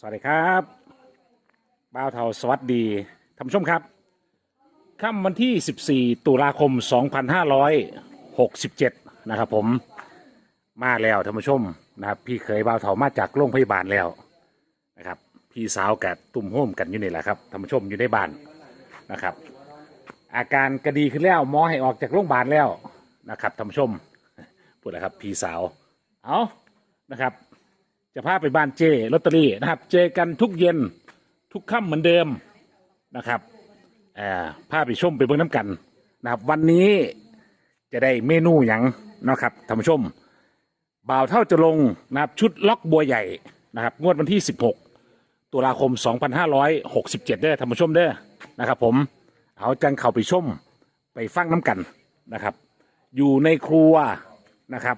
สวัสดีครับบ้าวเทาสวัสดีท่านผู้ชมครับค่ำวันที่ 14 ตุลาคม 2567 นะครับผมมาแล้วท่านผู้ชมนะครับพี่เคยบ้าวเทามาจากโรงพยาบาลแล้วนะครับพี่สาวกับตุ่มโฮมกันอยู่นี่แหละครับท่านผู้ชมอยู่ในบ้านนะครับ อาการก็ดีขึ้นแล้วหมอให้ออกจากโรงพยาบาลแล้วนะครับท่านผู้ชมพูดแล้วครับพี่สาวเอานะครับ จะพาไปบ้านเจลอตเตอรี่นะครับ เจอกันทุกเย็นทุกค่ำเหมือนเดิมนะครับเอ่อพาไปชมไปเบิ่งน้ำกันนะครับ วันนี้จะได้เมนูอย่างนะครับท่านผู้ชม บ่าวเท่าจะลงนะครับชุดล็อกบัวใหญ่นะครับ งวดวันที่ 16 ตุลาคม 2567เด้อท่านผู้ชมเด้อนะครับ ผมเอาจังเข้าไปชมไปฟังน้ำกันนะครับ อยู่ในครัวนะครับ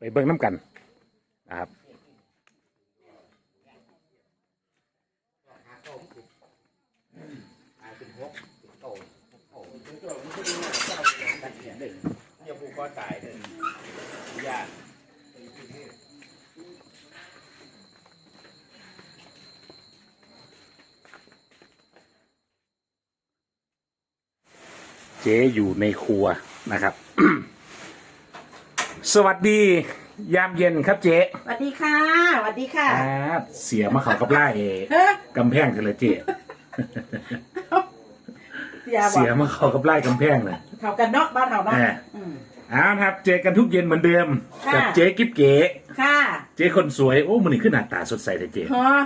ไปเบิ่งน้ำกัน นะครับอย่าผูกคอตายเลยยากเจ๊อยู่ในครัวนะครับ สวัสดียามเย็นครับเจ๊สวัสดีค่ะสวัสดีค่ะอ่าเสียมาเขากับไล่เฮ้ยกำแพงกันเลยเจ๊เสียบอเสียกมาเขากับไล่กำแพงเลย เขากันเนาะบ้านเขาเนาะแหม่ อืม เอ้าวครับเจอกันทุกเย็นเหมือนเดิม ค่ะ กับเจ๊กิ๊บเก๋ค่ะเจ๊คนสวยโอ้มันนี่ขึ้นหน้าตาสดใสเลยเจ๊ ฮะ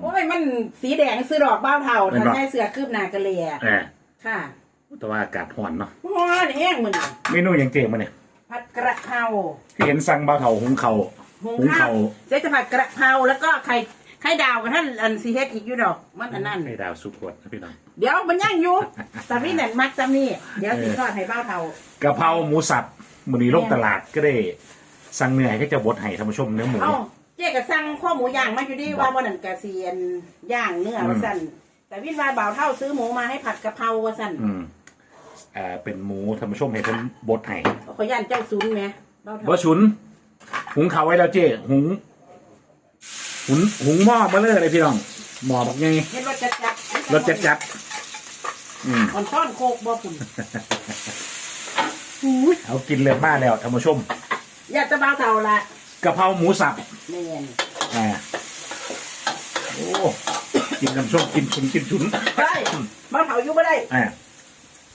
โอ้ยมันสีแดงซื้อดอกบ้าวเทาแม่นบ่ ทำให้เสือคืบหนากระเลียแหมค่ะแต่ว่าอากาศร้อนเนาะฮอนแห้งมันเมนูอย่างเจ๊มาเนี่ย ผัดกระเพราที่เห็นสั่งเบาเถาหุงเขาวหุงหุงข้าเขาววเจ๊จะผัดกระเพราแล้วก็ไข่ไข่ดาวกับท่านอันซีเฮดอีกอยู่ดอกมันอันนั้นให้ดาวสุกขวดนะพี่น้องเดี๋ยวมันย่างอยู่สามีนั่นมักสามีเดี๋ยวสีทอดให้บ้าวเทากะเพราหมูสับมือนี้ลงตลาดก็ได้ สั่งเนื้อให้ก็จะบดให้ท่านผู้ชมเนื้อหมู เอ้าเจ๊ก็สั่งข้อหมูย่างมาอยู่ดีว่าวันนั้นกะเซียนย่างเนื้อว่าสั่นแต่วินวาบ่าวเท่าซื้อหมูมาให้ผัดกะเพราว่าสั่น อืมเอ่อเป็นหมูท่านผู้ชมให้เป็นบดให้ขอย่านเจ้าซุนไหมเบ้าเท่าบ่ฉุน หุงเขาวไว้แล้วเจ้หุง หุงหุงหม้อมาเลยเลยพี่น้องหม้อบอกไงเห็นรถจัดจัดรสจัดจัดอืม อ่อนช้อนโคกบ่ปุ่นเอากินเลยมาแล้วท่านผู้ชมอยากจะเบ้าเท่าละกะเพราหมูสับเนียนอ่าโอ้กินน้ำชมกินชุนกินชุน ได้เบ้าเท่าอยู่บ่ได้อ่า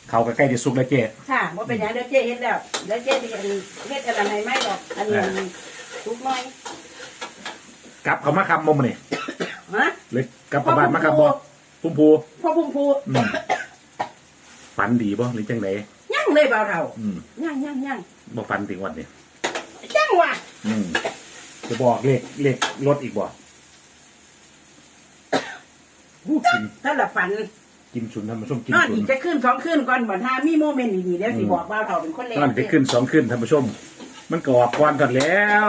เขาก็ใกล้จะสุกแล้วเจ้ค่ะว่าเป็นอย่างเดี๋ยวเจ๊เฮ็ดแล้วเดี๋ยวเจ๊จะเฮ็ดอะไรไม่หรอกอันนี้ทุกหน้อยกลับเขามาคำมมอนี่ฮะเลยกลับเขาบ้านมาคำบ่พุ่มพูพ่อพุ่งพูอืมฝันดีบ่หรือจังไดย่างเลยเบ้าเท่าอืมย่างย่างย่างบ่ฝันถึงวันนี้ย่างว่ะอืมจะบอกเลขเลขรถอีกบ่อู้กิน ถ้าละฝัน กินชุนท่านผู้ชมกินนอนชุอีนกจะขึ้นสองขึ้นก่อนบ่ถ้ามีโมเมนต์ดีๆเดี๋ยวสิบอกเบ้าเท่าเป็นคนแรกตอนไปขึ้นสองขึ้นท่านผู้ชม มันก็ออกก่อนกันแล้ว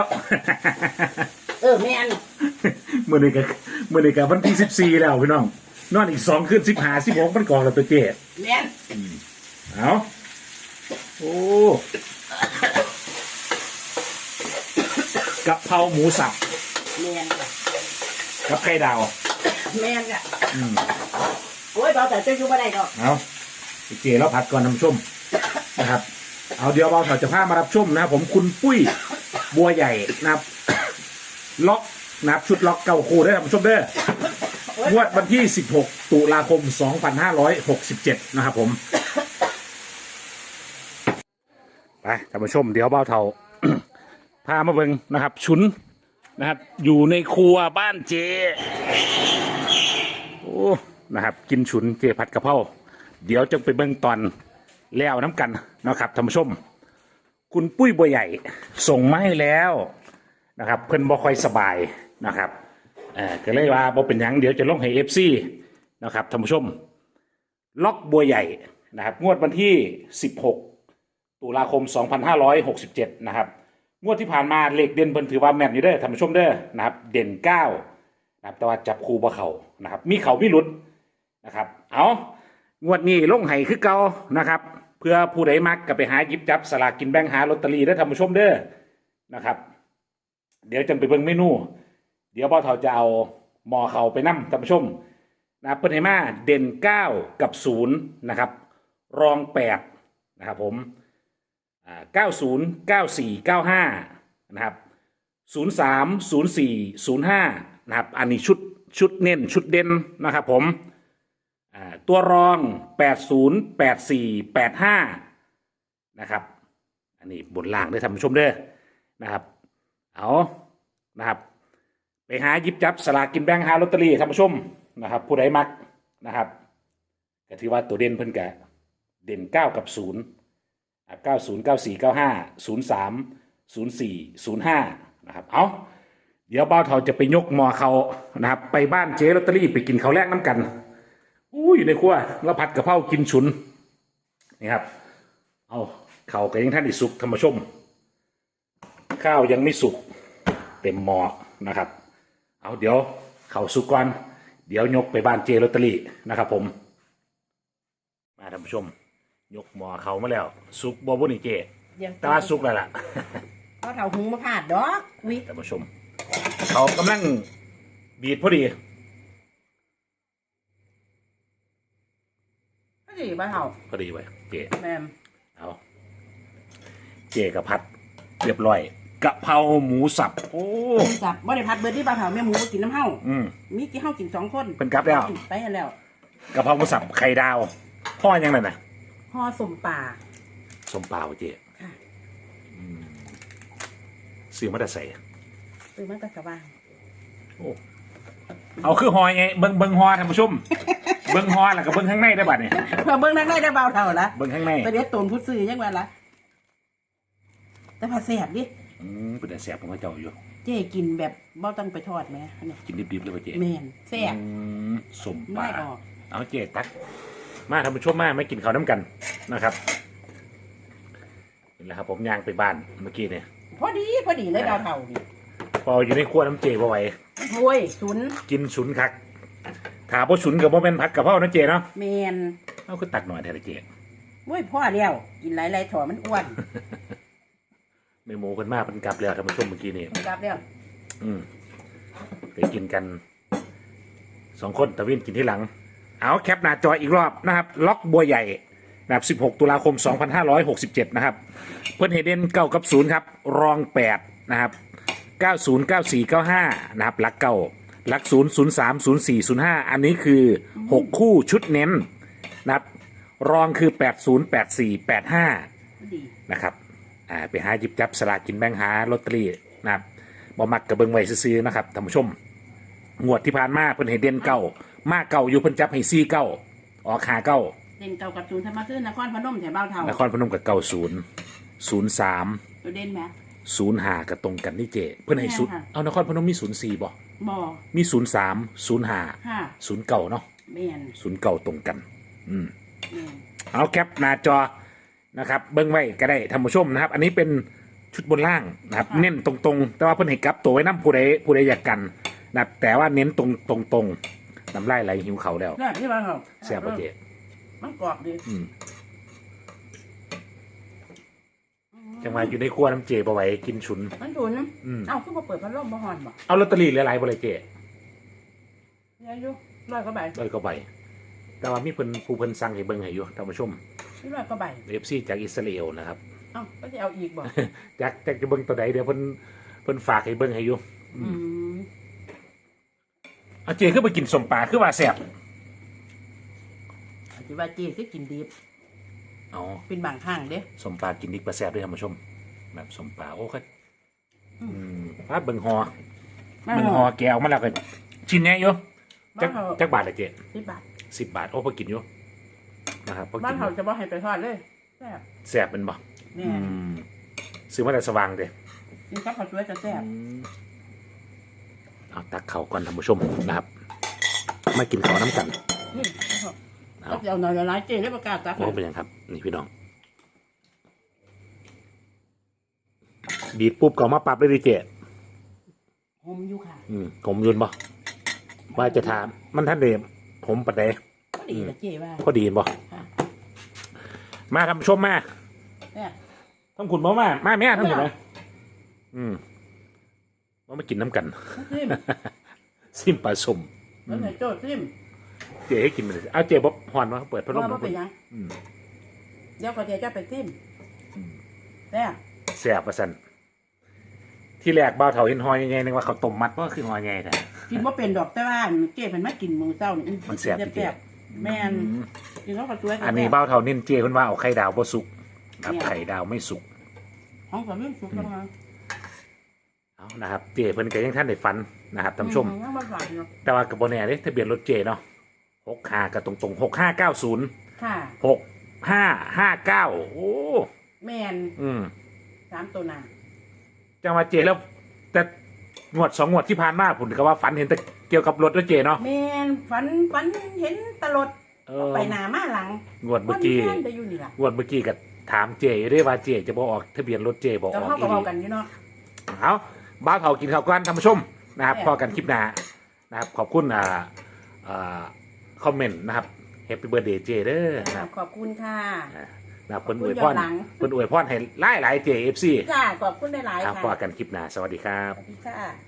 เออแม่นเมื่อนี้ก็เมื่อนี้ก็วันที่สิบสี่แล้วพี่น้องนอนอีกสองขึ้นสิบห้าสิบหกมันกองแล้วตัวเจ๊แม่นเอาโอ้กะเพราหมูสับแม่นค่ะกับไข่ดาว แม่นค่ะอืมโอ้ย เบาแต่เจ้าอยู่บ่ได้ดอกเอาเจแล้วผัดก่อนท่านผู้ชมนะครับ เอาเดี๋ยวเราจะพามารับชมนะครับผมคุณปุ้ยบัวใหญ่นะครับ ล็อกนะครับชุดล็อกเก่าคูได้ท่านผู้ชมเด้องวดวันที่ 16 ตุลาคม 2567 นะครับผมไปท่านผู้ชมเดี๋ยวเบ้าเทาพามาเบิงนะครับ ชุนนะครับ อยู่ในครัวบ้านเจโอ้ นะครับ กินฉุนเจผัดกะเพราเดี๋ยวจะไปเบิ่งตอนแล้วน้ำกันนะครับท่านผู้ชม คุณปุ้ยบัวใหญ่ ส่งมาให้แล้วนะครับ เพิ่นบ่ค่อยสบายนะครับเออก็เลยว่าบ่เป็นหยังเดี๋ยวจะลงให้เอฟซีนะครับท่านผู้ชม ล็อกบัวใหญ่นะครับ งวดวันที่ 16 ตุลาคม 2567 นะครับ งวดที่ผ่านมาเลขเด่นเพิ่นถือว่าแม่นอยู่เด้อท่านผู้ชมเด้อนะครับ เด่น9นะครับแต่ว่าจับคู่บ่เขานะครับ มีเขามีหลุด นะครับ เอางวดนี้ลงไห้คือเก่านะครับ เพื่อผู้ใดมักก็ไปหาหยิบจับสลากกินแบ่งหาลอตเตอรี่ได้ท่านผู้ชมเด้อนะครับ เดี๋ยวจะไปเบิ่งเมนู เดี๋ยวบ่าวเถาจะเอาหมอเขาไปนั่มท่านผู้ชมนะเพิ่นให้มาเด่นเก้ากับศูนย์นะครับ รองแปดนะครับผมเก้าศูนย์เก้าสี่เก้าห้านะครับศูนย์สามศูนย์สี่ศูนย์ห้านะครับ อันนี้ชุดชุดเน้นชุดเด่นนะครับผม อ่าตัวรองแปดศูนย์แปดสี่แปดห้านะครับ อันนี้บนล่างได้ท่านผู้ชมเด้อนะครับ เอานะครับ ไปหาหยิบจับสลากกินแบ่งหาลอตเตอรี่ท่านผู้ชมนะครับ ผู้ใดมักนะครับก็ถือว่าตัวเด่นเพิ่นกะเด่นเก้ากับศูนย์เก้าศูนย์เก้าสี่เก้าห้าศูนย์สามศูนย์สี่ศูนย์ห้านะครับ เอาเดี๋ยวบ้าเทาจะไปยกมอเขานะครับ ไปบ้านเจ๊ลอตเตอรี่ไปกินเขาวแรกน้ำกัน อู้อยู่ในครัวแล้วผัดกะเพรากินฉุนนี่ครับ เอาเขาก็ยังท่านอีสุกธรรมชม ข้าวยังไม่สุกเต็มหม้อนะครับ เอาเดี๋ยวเขาสุกก่อนเดี๋ยวยกไปบ้านเจลอตเตอรี่นะครับผม มาท่านผู้ชม ยกหม้อเขามาแล้ว สุกบ่บุนี่เจยังแตว่าสุกแล้วล่ะเขาเถาหุงมาพาดดอกวิท่านผู้ชม เขากำลังบีดพอดี ดีบ้าเถาพอดีไว้เจแม่มเอาเจกับพัด เรียบร้อยกะเพราหมูสับ โอ้จับบ่ได้พัดเบิดที่บ้าเถาแม่หมูมากินน้ำเฮาอืม มีกี่เฮากินสองคนเพิ่นกลับแล้ว ไปกันแล้วกะเพราหมูสับไข่ดาวพ่อยังไงนะห่อสมป่าสมเปล่าเจค่ะซื้อมาแต่ใส่ซื้อมาแต่สว่างเอาคือหอยไงเบิ้งเบิ้งหอท่านผู้ชม เบิ้งหอแล้วก็เบิ้งข้างในได้บัดเนี่ยเพื่อเบิ่งนักได้ได้เบาเท่าละเบิ้งข้างในไปเดี๋ยวตูนพูดซื้อยังไงละแต่ผัดแสบดิอืมเป็นแต่แสบของเขาเจ้าอยู่ เจ๊กินแบบบ่ต้องไปทอดไหมอันนี้กินดิบๆเลยป่ะเจ๊แม่นแสบอืมสมปไม่ลาออกเอาเจ๊ตัก มาท่านผู้ชมมาไม่กินข้าวน้ำกันนะครับนี่แหละครับ ผมย่างไปบ้านเมื่อกี้เนี่ยพอดีพอดีเลยเบาเท่านี่พออยู่ในครัวน้ำเจบ่ไหวโอ้ยศูนย์กินฉุนคัก ถาบ่ฉุนกับบ่เป็นผักกับเพ่อนะเจเนาะแมนเอาคือตักหน่อยแท้ละเจโอ้ยพ่อแล้วกินหลายๆถอมันอ้วนแม่หมูเพิ่นมาเพิ่นกลับแล้วท่านผู้ชมเมื่อกี้นี่กลับแล้วอืมไปกินกันสองคนตะวินกินที่หลัง เอาแคปหน้าจออีกรอบนะครับ ล็อกบัวใหญ่นะครับ 16 ตุลาคม 2567 นะครับ เพื่อนเฮเดนเก้ากับศูนย์ครับ รอง 8 นะครับ 90 94 95 นะครับหลักเก้า หลักศูนย์ศูนย์สามศูนย์สี่ศูนย์ห้าอันนี้คือ6คู่ชุดเน้นนะครับ รองคือ80 84 85พอดีนะครับ อ่าไปหาหยิบจับสลากกินแบ่งหาลอตเตอรี่นะครับบ่มักกระเบิงไว้ซื้อๆนะครับท่านผู้ชม งวดที่ผ่านมาเพิ่นให้เด่นเก้ามาเก้าอยู่เพิ่นจับให้ซี่เก้าออกหาเก้าเด่นเก่ากับศูนย์ธรรมขึ้นนครพนมแถวเบาเท่านครพนมกับเก้าศูนย์ศูนย์สามตัวเด่นไหมศูนย์หากับตรงกันนี่เจ เพิ่นให้ศูนย์แม่ค่ะเอานครพนมมีศูนย์สี่บ่ บ่อมีศูนย์สามศูนย์หาค่ะศูนย์เก้าเนาะแมนศูนย์เก้าตรงกัน อืม แมนเอาแคปหน้าจอนะครับ เบิ้งไว้ก็ได้ท่านผู้ชมนะครับ อันนี้เป็นชุดบนล่างนะครับ เน้นตรงๆ แต่ว่าเพิ่นให้กลับตัวไว้น้ำผู้ใดผู้ใดอยากกันนะครับแต่ว่าเน้นตรงตรงๆน้ำลายไหลหิวเขาวแล้วแล้วที่เบาเท่าแซ่บปะเจมันกรอบดีอืม จังหวะอยู่ในครัวน้ำเจบ่ไหวกินฉุน มันศูนย์อืม เอ้าคือบ่เปิดพัดลมบ่ฮอนบ่เอาลอตเตอรี่หลายๆบ่เลยเจเนี่ยอยู่ร้อยกว่าใบเลยก็ใบแต่ว่ามีเพิ่นผู้เพิ่นสั่งให้เบิ่งให้อยู่ท่านผู้ชม นี่ร้อยกว่าใบ FC จากอิสราเอลนะครับเอ้าก็จะเอาอีกบ่จากจากจะเบิ่งตัวใดเดี๋ยวเพิ่นเพิ่นฝากให้เบิ่งให้อยู่อืมเอาเจคือไปกินสมปลาคือว่าแซ่บสิว่าเจ๊สิกินดิบ เอาเป็นบางครั้งเด้สมปลากินดิบปลาแซ่บด้วยท่านผู้ชม แบบสมปลาโอ้ก็อือืมถ้าเบิ่งฮอมาเบิ่งฮอแกวมาแล้วก็ชิ้นแน่อยู่จักบ้านเขาจักบาทละเจสิบบาทสิบบาทโอ้พอกินอยู่นะครับพอบ้ากินนอเขายู่จะบ่ให้ไปทอดเลยแซ่บแซ่บเป็นบ่แม่อืมซื้อมาแต่สว่างเด้กินกับข้าวสวยจะแซ่บเอาตักเขาก่อนท่านผู้ชมนะครับ มากินข้าวน้ำกันนี่ เอาก็จะเอาหน่อยละลายเจ๊ได้ประกาศตักโอ้เป็นยังครับ นี่พี่น้อง ดีดปุ๊บก็เอามาปรับเลยดิเจผมอยู่ค่ะอืมผมยืนบ่ว่าจะถาม มันท่านเดมผมปัดเดก็ดีละเจ๊ว่าพอดีบ่ค่ะมาท่านผู้ชมมาเนี่ยทั้งคุณบ่มามาแม่ทั้งคุณไหมอืมว่ามากินน้ำกัน ซิมซิมปลาสมแล้วไหนโจ้ซิม เจให้กินไปเลยเอาเจบ๊อบฮอนมาเปิดพัดลมว่ามาบ่เป็นหยังอืมเดี๋ยวก็เดี๋ยวจะไปซิมอืมแซ่บแซ่บประสันที่แรกบ้าวเถาเห็นหอยยังไงนึกว่าเขาวต้มมัดว่าคือหอยไงแต่ กินบ่เป็นดอกแต่ว่าเจ๊เพิ่นมากินมื้อเช้านี่มันแซ่บจริงๆแซ่บแม่นอืมกินแล้วก็สวยก็อันนี้แซ่บบ้าวเถาเน้นเจเพิ่นว่าเอาไข่ดาวบ่สุกครับเนี่ยไข่ดาวไม่สุก ของสามีสุกแล้วนะเอานะครับ เจเพิ่นก็ยังท่านได้ฟันนะครับท่านผู้ชมยังบ่ฝาดเนาะแต่ว่ากับโบแน่เด้ทะเบียนรถเจเนาะ หกห้ากับตรงตรงหกห้าเก้าศูนย์ค่ะ หกห้าห้าเก้าโอ้แม่นอืมสามตัวหน้าจังมาเจแล้ว แต่งวดสองงวดที่ผ่านมาผมก็ว่าฝันเห็นแต่เกี่ยวกับรถรถเจเนาะแม่นฝันฝันเห็นตลดเออไปหน้ามาหลังงวดเมื่อกี้คนแม่นได้อยู่นี่ล่ะงวดเมื่อกี้ก็ถามเจได้ว่าเจจะบอกออกทะเบียนรถเจบอกแต่ออกเฮาอีก็หเว้าลีกันอยู่เนาะเอาบ้าวเผากินข้าวกันท่านผู้ชมนะครับแซ่บพอกันคลิปหน้านะครับขอบคุณอ่าอ่า คอมเมนต์นะครับแฮปปี้เบิร์ดเดย์เจเด้อนะครับขอบคุณค่ะ อ่านะครับเพิ่นขอบอคุวณยพรย้อนหลัง เพิ่นอวยพรให้หลายหลายเจเอฟซีจ้าขอบคุณหลายๆครับค่ะพอกันคลิปหน้าสวัสดีครับ สวัสดีค่ะ